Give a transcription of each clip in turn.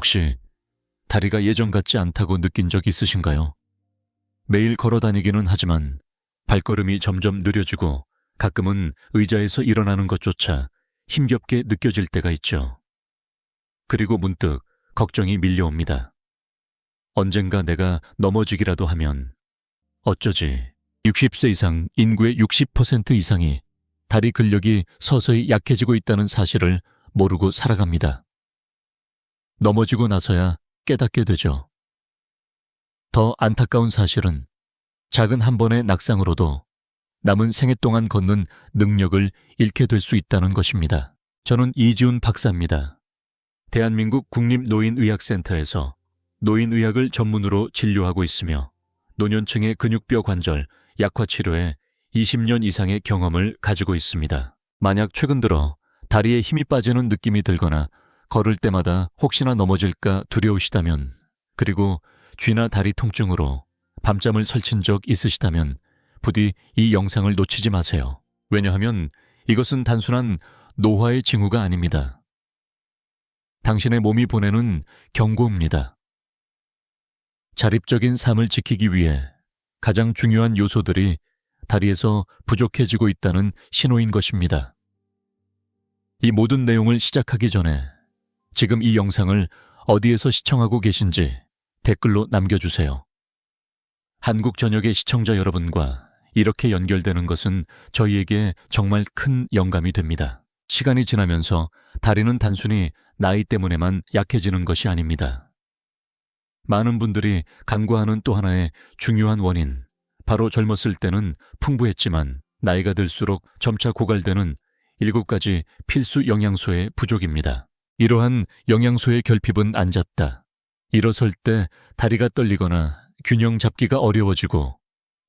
혹시 다리가 예전 같지 않다고 느낀 적 있으신가요? 매일 걸어 다니기는 하지만 발걸음이 점점 느려지고 가끔은 의자에서 일어나는 것조차 힘겹게 느껴질 때가 있죠. 그리고 문득 걱정이 밀려옵니다. 언젠가 내가 넘어지기라도 하면 어쩌지 60세 이상 인구의 60% 이상이 다리 근력이 서서히 약해지고 있다는 사실을 모르고 살아갑니다. 넘어지고 나서야 깨닫게 되죠. 더 안타까운 사실은 작은 한 번의 낙상으로도 남은 생애 동안 걷는 능력을 잃게 될 수 있다는 것입니다. 저는 이지훈 박사입니다. 대한민국 국립노인의학센터에서 노인의학을 전문으로 진료하고 있으며 노년층의 근육뼈 관절 약화 치료에 20년 이상의 경험을 가지고 있습니다. 만약 최근 들어 다리에 힘이 빠지는 느낌이 들거나 걸을 때마다 혹시나 넘어질까 두려우시다면 그리고 쥐나 다리 통증으로 밤잠을 설친 적 있으시다면 부디 이 영상을 놓치지 마세요. 왜냐하면 이것은 단순한 노화의 징후가 아닙니다. 당신의 몸이 보내는 경고입니다. 자립적인 삶을 지키기 위해 가장 중요한 요소들이 다리에서 부족해지고 있다는 신호인 것입니다. 이 모든 내용을 시작하기 전에 지금 이 영상을 어디에서 시청하고 계신지 댓글로 남겨주세요. 한국 전역의 시청자 여러분과 이렇게 연결되는 것은 저희에게 정말 큰 영감이 됩니다. 시간이 지나면서 다리는 단순히 나이 때문에만 약해지는 것이 아닙니다. 많은 분들이 간과하는 또 하나의 중요한 원인, 바로 젊었을 때는 풍부했지만 나이가 들수록 점차 고갈되는 일곱 가지 필수 영양소의 부족입니다. 이러한 영양소의 결핍은 앉았다. 일어설 때 다리가 떨리거나 균형 잡기가 어려워지고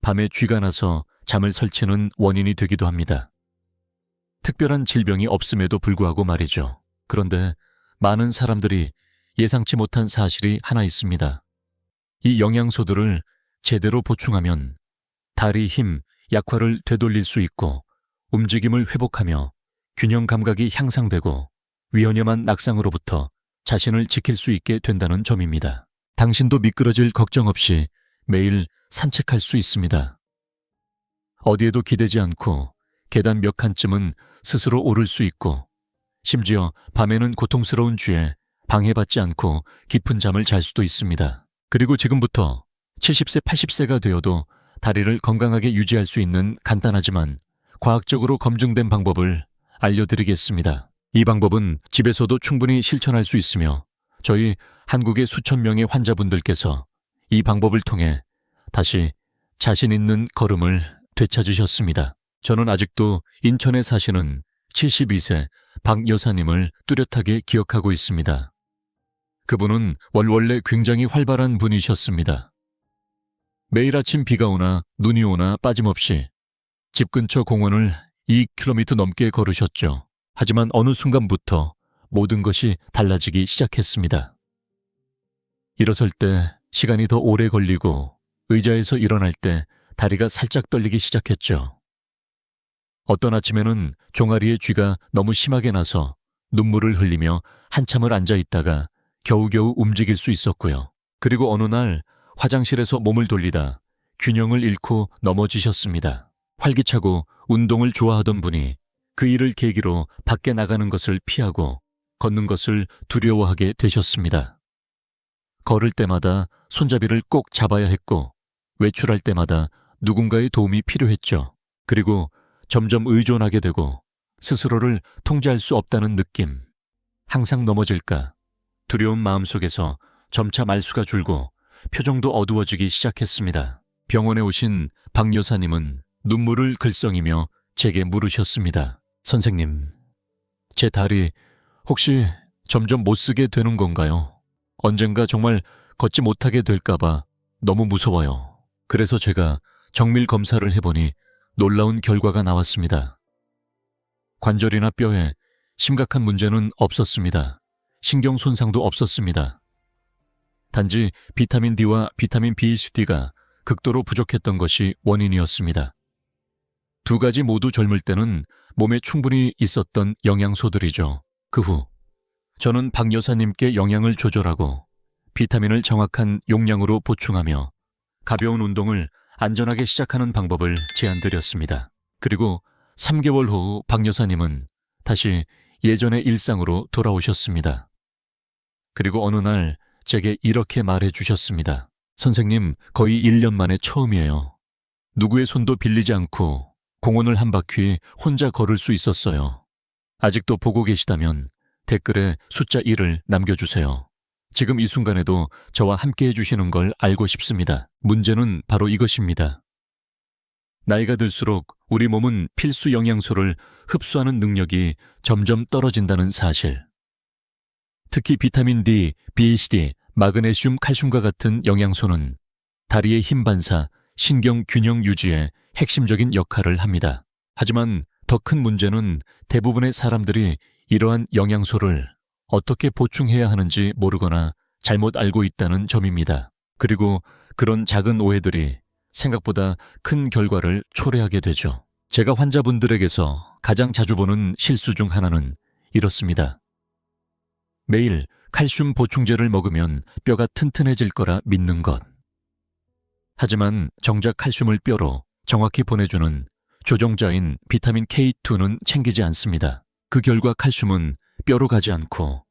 밤에 쥐가 나서 잠을 설치는 원인이 되기도 합니다. 특별한 질병이 없음에도 불구하고 말이죠. 그런데 많은 사람들이 예상치 못한 사실이 하나 있습니다. 이 영양소들을 제대로 보충하면 다리 힘, 약화를 되돌릴 수 있고 움직임을 회복하며 균형 감각이 향상되고 위험한 낙상으로부터 자신을 지킬 수 있게 된다는 점입니다. 당신도 미끄러질 걱정 없이 매일 산책할 수 있습니다. 어디에도 기대지 않고 계단 몇 칸쯤은 스스로 오를 수 있고 심지어 밤에는 고통스러운 쥐에 방해받지 않고 깊은 잠을 잘 수도 있습니다. 그리고 지금부터 70세, 80세가 되어도 다리를 건강하게 유지할 수 있는 간단하지만 과학적으로 검증된 방법을 알려드리겠습니다. 이 방법은 집에서도 충분히 실천할 수 있으며 저희 한국의 수천 명의 환자분들께서 이 방법을 통해 다시 자신 있는 걸음을 되찾으셨습니다. 저는 아직도 인천에 사시는 72세 박 여사님을 뚜렷하게 기억하고 있습니다. 그분은 원래 굉장히 활발한 분이셨습니다. 매일 아침 비가 오나 눈이 오나 빠짐없이 집 근처 공원을 2km 넘게 걸으셨죠. 하지만 어느 순간부터 모든 것이 달라지기 시작했습니다. 일어설 때 시간이 더 오래 걸리고 의자에서 일어날 때 다리가 살짝 떨리기 시작했죠. 어떤 아침에는 종아리에 쥐가 너무 심하게 나서 눈물을 흘리며 한참을 앉아 있다가 겨우겨우 움직일 수 있었고요. 그리고 어느 날 화장실에서 몸을 돌리다 균형을 잃고 넘어지셨습니다. 활기차고 운동을 좋아하던 분이 그 일을 계기로 밖에 나가는 것을 피하고 걷는 것을 두려워하게 되셨습니다. 걸을 때마다 손잡이를 꼭 잡아야 했고 외출할 때마다 누군가의 도움이 필요했죠. 그리고 점점 의존하게 되고 스스로를 통제할 수 없다는 느낌. 항상 넘어질까 두려운 마음 속에서 점차 말수가 줄고 표정도 어두워지기 시작했습니다. 병원에 오신 박 여사님은 눈물을 글썽이며 제게 물으셨습니다. 선생님, 제 다리 혹시 점점 못 쓰게 되는 건가요? 언젠가 정말 걷지 못하게 될까봐 너무 무서워요. 그래서 제가 정밀 검사를 해보니 놀라운 결과가 나왔습니다. 관절이나 뼈에 심각한 문제는 없었습니다. 신경 손상도 없었습니다. 단지 비타민 D와 비타민 B2D가 극도로 부족했던 것이 원인이었습니다. 두 가지 모두 젊을 때는 몸에 충분히 있었던 영양소들이죠. 그 후 저는 박 여사님께 영양을 조절하고 비타민을 정확한 용량으로 보충하며 가벼운 운동을 안전하게 시작하는 방법을 제안드렸습니다. 그리고 3개월 후 박 여사님은 다시 예전의 일상으로 돌아오셨습니다. 그리고 어느 날 제게 이렇게 말해 주셨습니다. 선생님, 거의 1년 만에 처음이에요. 누구의 손도 빌리지 않고 공원을 한 바퀴 혼자 걸을 수 있었어요. 아직도 보고 계시다면 댓글에 숫자 1을 남겨주세요. 지금 이 순간에도 저와 함께 해주시는 걸 알고 싶습니다. 문제는 바로 이것입니다. 나이가 들수록 우리 몸은 필수 영양소를 흡수하는 능력이 점점 떨어진다는 사실. 특히 비타민 D, BCD, 마그네슘, 칼슘과 같은 영양소는 다리의 힘 반사, 신경 균형 유지에 핵심적인 역할을 합니다. 하지만 더 큰 문제는 대부분의 사람들이 이러한 영양소를 어떻게 보충해야 하는지 모르거나 잘못 알고 있다는 점입니다. 그리고 그런 작은 오해들이 생각보다 큰 결과를 초래하게 되죠. 제가 환자분들에게서 가장 자주 보는 실수 중 하나는 이렇습니다. 매일 칼슘 보충제를 먹으면 뼈가 튼튼해질 거라 믿는 것. 하지만 정작 칼슘을 뼈로 정확히 보내주는 조종자인 비타민 K2는 챙기지 않습니다. 그 결과 칼슘은 뼈로 가지 않고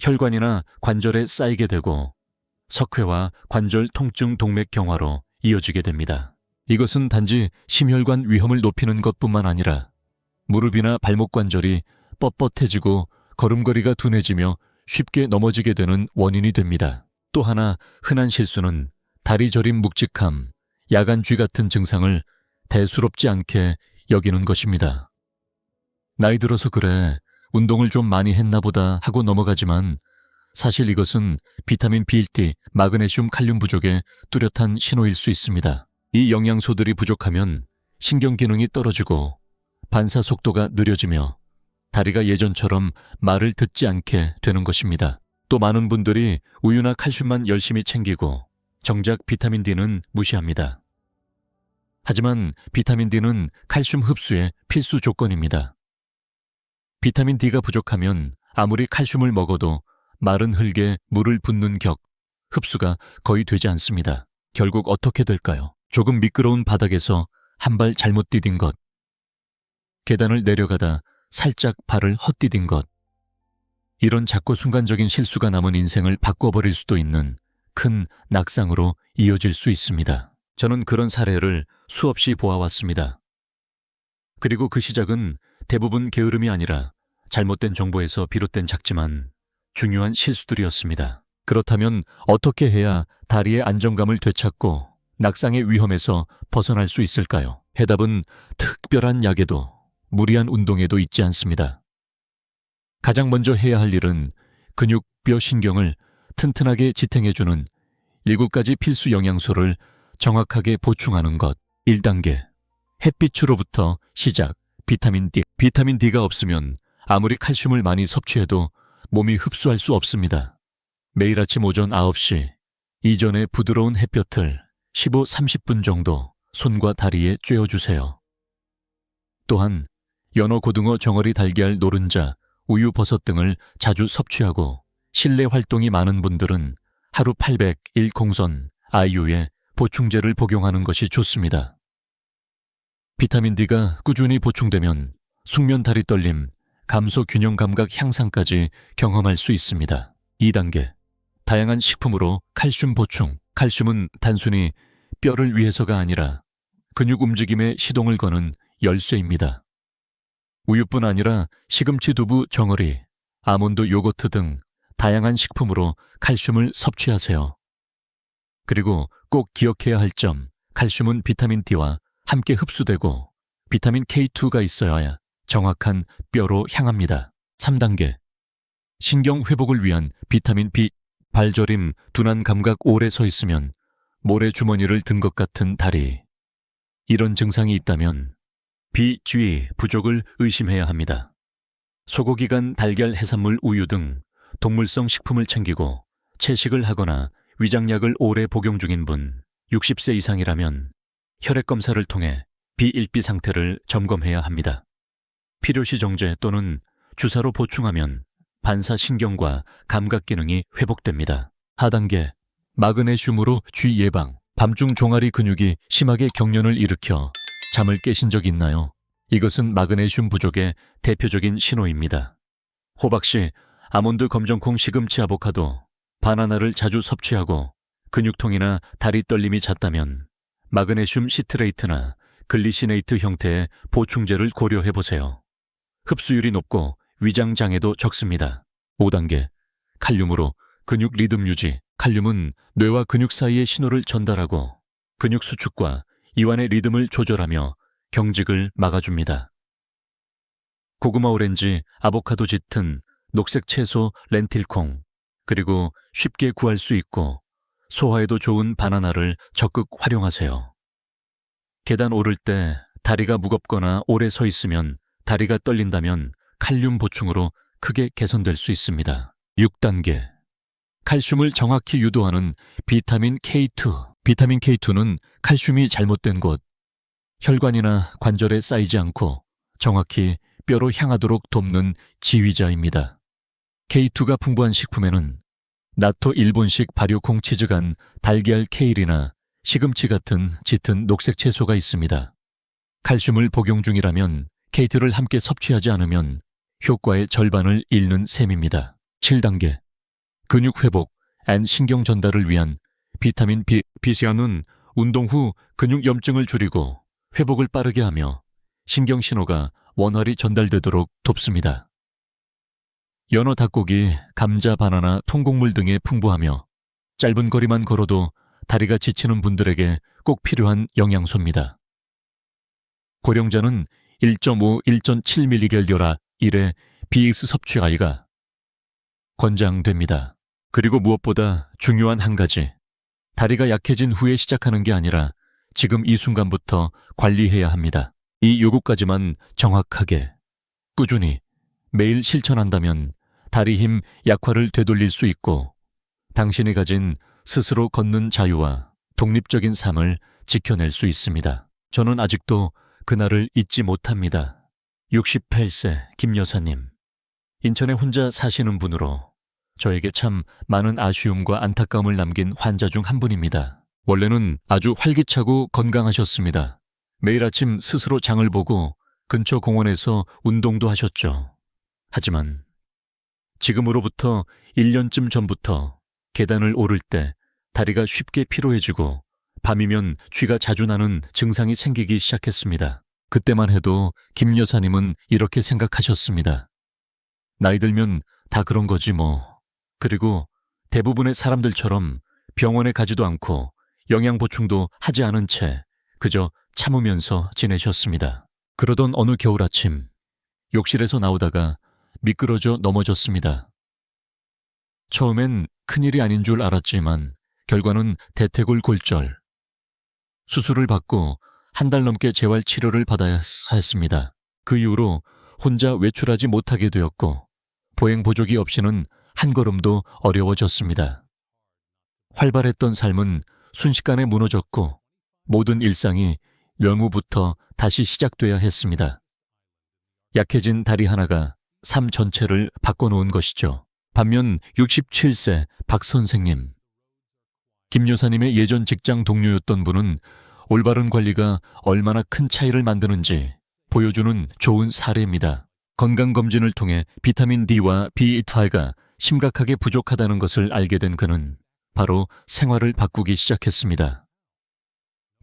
혈관이나 관절에 쌓이게 되고 석회와 관절 통증 동맥 경화로 이어지게 됩니다. 이것은 단지 심혈관 위험을 높이는 것뿐만 아니라 무릎이나 발목 관절이 뻣뻣해지고 걸음걸이가 둔해지며 쉽게 넘어지게 되는 원인이 됩니다. 또 하나 흔한 실수는 다리 저림 묵직함, 야간 쥐 같은 증상을 대수롭지 않게 여기는 것입니다. 나이 들어서 그래, 운동을 좀 많이 했나 보다 하고 넘어가지만 사실 이것은 비타민 B1D, 마그네슘, 칼륨 부족의 뚜렷한 신호일 수 있습니다. 이 영양소들이 부족하면 신경 기능이 떨어지고 반사 속도가 느려지며 다리가 예전처럼 말을 듣지 않게 되는 것입니다. 또 많은 분들이 우유나 칼슘만 열심히 챙기고 정작 비타민 D는 무시합니다. 하지만 비타민 D는 칼슘 흡수의 필수 조건입니다. 비타민 D가 부족하면 아무리 칼슘을 먹어도 마른 흙에 물을 붓는 격, 흡수가 거의 되지 않습니다. 결국 어떻게 될까요? 조금 미끄러운 바닥에서 한 발 잘못 디딘 것. 계단을 내려가다 살짝 발을 헛디딘 것. 이런 작고 순간적인 실수가 남은 인생을 바꿔버릴 수도 있는 큰 낙상으로 이어질 수 있습니다. 저는 그런 사례를 수없이 보아왔습니다. 그리고 그 시작은 대부분 게으름이 아니라 잘못된 정보에서 비롯된 작지만 중요한 실수들이었습니다. 그렇다면 어떻게 해야 다리의 안정감을 되찾고 낙상의 위험에서 벗어날 수 있을까요? 해답은 특별한 약에도 무리한 운동에도 있지 않습니다. 가장 먼저 해야 할 일은 근육, 뼈, 신경을 튼튼하게 지탱해주는 7가지 필수 영양소를 정확하게 보충하는 것. 1단계. 햇빛으로부터 시작. 비타민 D. 비타민 D가 없으면 아무리 칼슘을 많이 섭취해도 몸이 흡수할 수 없습니다. 매일 아침 오전 9시 이전에 부드러운 햇볕을 15, 30분 정도 손과 다리에 쬐어주세요. 또한 연어, 고등어, 정어리, 달걀, 노른자, 우유, 버섯 등을 자주 섭취하고 실내 활동이 많은 분들은 하루 800 1공선 아이유에 보충제를 복용하는 것이 좋습니다. 비타민 D가 꾸준히 보충되면 숙면 다리 떨림, 감소 균형 감각 향상까지 경험할 수 있습니다. 2단계. 다양한 식품으로 칼슘 보충. 칼슘은 단순히 뼈를 위해서가 아니라 근육 움직임에 시동을 거는 열쇠입니다. 우유뿐 아니라 시금치, 두부, 정어리, 아몬드, 요거트 등 다양한 식품으로 칼슘을 섭취하세요. 그리고 꼭 기억해야 할 점, 칼슘은 비타민 D와 함께 흡수되고 비타민 K2가 있어야 정확한 뼈로 향합니다. 3단계. 신경 회복을 위한 비타민 B, 발저림, 둔한 감각 오래 서 있으면 모래 주머니를 든 것 같은 다리. 이런 증상이 있다면 B, G 부족을 의심해야 합니다. 소고기간 달걀 해산물 우유 등 동물성 식품을 챙기고 채식을 하거나 위장약을 오래 복용 중인 분 60세 이상이라면 혈액 검사를 통해 비일비 상태를 점검해야 합니다. 필요시 정제 또는 주사로 보충하면 반사신경과 감각 기능이 회복됩니다. 하단계 마그네슘으로 쥐 예방 밤중 종아리 근육이 심하게 경련을 일으켜 잠을 깨신 적 있나요? 이것은 마그네슘 부족의 대표적인 신호입니다. 호박 씨, 아몬드 검정콩 시금치 아보카도, 바나나를 자주 섭취하고 근육통이나 다리 떨림이 잦다면 마그네슘 시트레이트나 글리시네이트 형태의 보충제를 고려해 보세요. 흡수율이 높고 위장 장애도 적습니다. 5단계 칼륨으로 근육 리듬 유지. 칼륨은 뇌와 근육 사이의 신호를 전달하고 근육 수축과 이완의 리듬을 조절하며 경직을 막아줍니다. 고구마 오렌지, 아보카도 짙은 녹색 채소 렌틸콩, 그리고 쉽게 구할 수 있고 소화에도 좋은 바나나를 적극 활용하세요. 계단 오를 때 다리가 무겁거나 오래 서 있으면 다리가 떨린다면 칼륨 보충으로 크게 개선될 수 있습니다. 6단계. 칼슘을 정확히 유도하는 비타민 K2. 비타민 K2는 칼슘이 잘못된 곳, 혈관이나 관절에 쌓이지 않고 정확히 뼈로 향하도록 돕는 지휘자입니다. K2가 풍부한 식품에는 나토 일본식 발효 콩 치즈 간 달걀 케일이나 시금치 같은 짙은 녹색 채소가 있습니다. 칼슘을 복용 중이라면 K2를 함께 섭취하지 않으면 효과의 절반을 잃는 셈입니다. 7단계 근육 회복 앤 신경 전달을 위한 비타민 B, BCA는 운동 후 근육 염증을 줄이고 회복을 빠르게 하며 신경 신호가 원활히 전달되도록 돕습니다. 연어 닭고기, 감자, 바나나, 통곡물 등에 풍부하며 짧은 거리만 걸어도 다리가 지치는 분들에게 꼭 필요한 영양소입니다. 고령자는 1.5, 1.7mg열여라 1의 BX 섭취 아이가 권장됩니다. 그리고 무엇보다 중요한 한 가지. 다리가 약해진 후에 시작하는 게 아니라 지금 이 순간부터 관리해야 합니다. 이 요구까지만 정확하게, 꾸준히, 매일 실천한다면 다리 힘 약화를 되돌릴 수 있고 당신이 가진 스스로 걷는 자유와 독립적인 삶을 지켜낼 수 있습니다. 저는 아직도 그날을 잊지 못합니다. 68세 김 여사님. 인천에 혼자 사시는 분으로 저에게 참 많은 아쉬움과 안타까움을 남긴 환자 중 한 분입니다. 원래는 아주 활기차고 건강하셨습니다. 매일 아침 스스로 장을 보고 근처 공원에서 운동도 하셨죠. 하지만 지금으로부터 1년쯤 전부터 계단을 오를 때 다리가 쉽게 피로해지고 밤이면 쥐가 자주 나는 증상이 생기기 시작했습니다. 그때만 해도 김 여사님은 이렇게 생각하셨습니다. 나이 들면 다 그런 거지 뭐. 그리고 대부분의 사람들처럼 병원에 가지도 않고 영양 보충도 하지 않은 채 그저 참으면서 지내셨습니다. 그러던 어느 겨울 아침 욕실에서 나오다가 미끄러져 넘어졌습니다. 처음엔 큰일이 아닌 줄 알았지만 결과는 대퇴골 골절. 수술을 받고 한 달 넘게 재활 치료를 받아야 했습니다. 그 이후로 혼자 외출하지 못하게 되었고 보행 보조기 없이는 한 걸음도 어려워졌습니다. 활발했던 삶은 순식간에 무너졌고 모든 일상이 명우부터 다시 시작돼야 했습니다. 약해진 다리 하나가 삶 전체를 바꿔놓은 것이죠. 반면 67세 박 선생님. 김 여사님의 예전 직장 동료였던 분은 올바른 관리가 얼마나 큰 차이를 만드는지 보여주는 좋은 사례입니다. 건강검진을 통해 비타민 D와 B2가 심각하게 부족하다는 것을 알게 된 그는 바로 생활을 바꾸기 시작했습니다.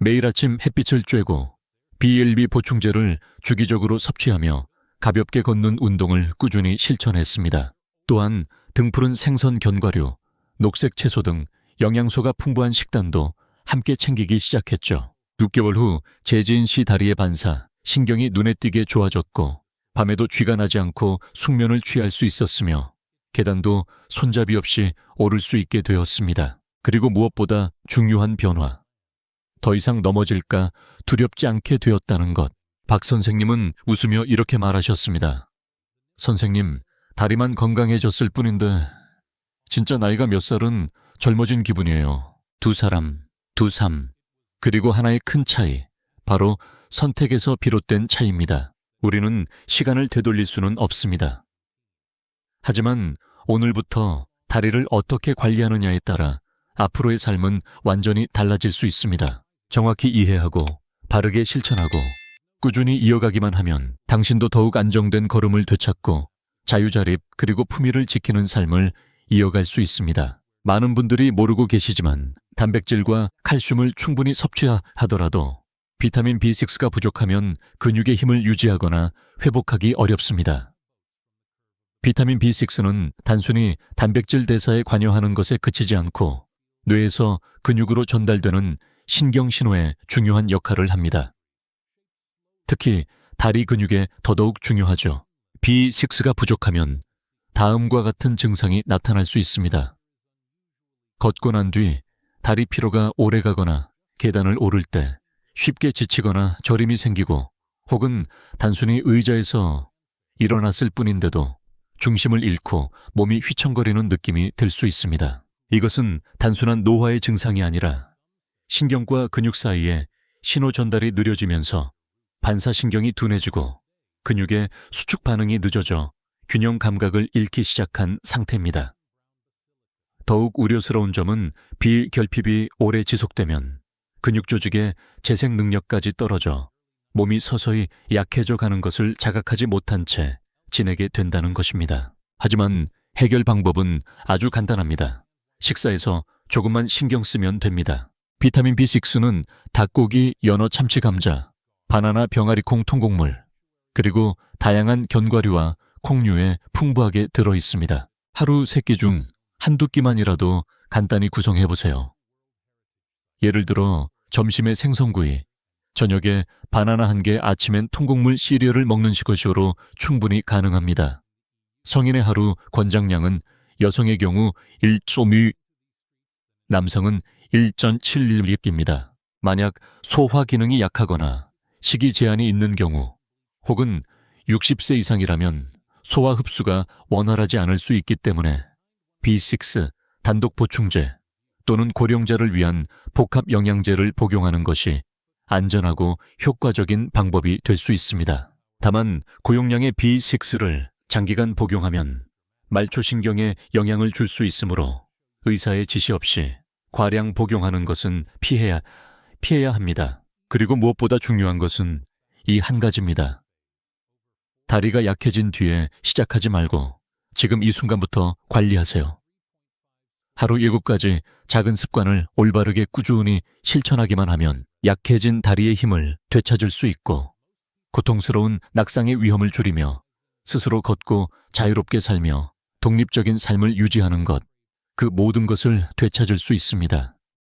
매일 아침 햇빛을 쬐고 BLB 보충제를 주기적으로 섭취하며 가볍게 걷는 운동을 꾸준히 실천했습니다. 또한 등푸른 생선 견과류, 녹색 채소 등 영양소가 풍부한 식단도 함께 챙기기 시작했죠. 6개월 후 재진 씨 다리의 반사, 신경이 눈에 띄게 좋아졌고 밤에도 쥐가 나지 않고 숙면을 취할 수 있었으며 계단도 손잡이 없이 오를 수 있게 되었습니다. 그리고 무엇보다 중요한 변화. 더 이상 넘어질까 두렵지 않게 되었다는 것. 박 선생님은 웃으며 이렇게 말하셨습니다. 선생님, 다리만 건강해졌을 뿐인데, 진짜 나이가 몇 살은 젊어진 기분이에요. 두 사람, 두 삶, 그리고 하나의 큰 차이. 바로 선택에서 비롯된 차이입니다. 우리는 시간을 되돌릴 수는 없습니다. 하지만 오늘부터 다리를 어떻게 관리하느냐에 따라 앞으로의 삶은 완전히 달라질 수 있습니다. 정확히 이해하고 바르게 실천하고 꾸준히 이어가기만 하면 당신도 더욱 안정된 걸음을 되찾고 자유자립 그리고 품위를 지키는 삶을 이어갈 수 있습니다. 많은 분들이 모르고 계시지만 단백질과 칼슘을 충분히 섭취하더라도 비타민 B6가 부족하면 근육의 힘을 유지하거나 회복하기 어렵습니다. 비타민 B6는 단순히 단백질 대사에 관여하는 것에 그치지 않고 뇌에서 근육으로 전달되는 신경 신호에 중요한 역할을 합니다. 특히 다리 근육에 더더욱 중요하죠. B6가 부족하면 다음과 같은 증상이 나타날 수 있습니다. 걷고 난 뒤 다리 피로가 오래 가거나 계단을 오를 때 쉽게 지치거나 저림이 생기고 혹은 단순히 의자에서 일어났을 뿐인데도 중심을 잃고 몸이 휘청거리는 느낌이 들 수 있습니다. 이것은 단순한 노화의 증상이 아니라 신경과 근육 사이에 신호 전달이 느려지면서 반사신경이 둔해지고 근육의 수축 반응이 늦어져 균형 감각을 잃기 시작한 상태입니다. 더욱 우려스러운 점은 비결핍이 오래 지속되면 근육 조직의 재생 능력까지 떨어져 몸이 서서히 약해져 가는 것을 자각하지 못한 채 지내게 된다는 것입니다. 하지만 해결 방법은 아주 간단합니다. 식사에서 조금만 신경 쓰면 됩니다. 비타민 B6는 닭고기, 연어, 참치, 감자, 바나나, 병아리콩, 통곡물, 그리고 다양한 견과류와 콩류에 풍부하게 들어 있습니다. 하루 세끼중 한두 끼만이라도 간단히 구성해 보세요. 예를 들어 점심에 생선구이, 저녁에 바나나 한 개, 아침엔 통곡물 시리얼을 먹는 식으로 충분히 가능합니다. 성인의 하루 권장량은 여성의 경우 1.2, 남성은 1.7리입니다. 만약 소화 기능이 약하거나 식이 제한이 있는 경우 혹은 60세 이상이라면 소화 흡수가 원활하지 않을 수 있기 때문에 B6 단독 보충제 또는 고령자를 위한 복합 영양제를 복용하는 것이 안전하고 효과적인 방법이 될 수 있습니다. 다만 고용량의 B6를 장기간 복용하면 말초신경에 영향을 줄 수 있으므로 의사의 지시 없이 과량 복용하는 것은 피해야, 피해야 합니다. 그리고 무엇보다 중요한 것은 이 한 가지입니다. 다리가 약해진 뒤에 시작하지 말고 지금 이 순간부터 관리하세요. 하루 7가지 작은 습관을 올바르게 꾸준히 실천하기만 하면 약해진 다리의 힘을 되찾을 수 있고 고통스러운 낙상의 위험을 줄이며 스스로 걷고 자유롭게 살며 독립적인 삶을 유지하는 것, 그 모든 것을 되찾을 수 있습니다.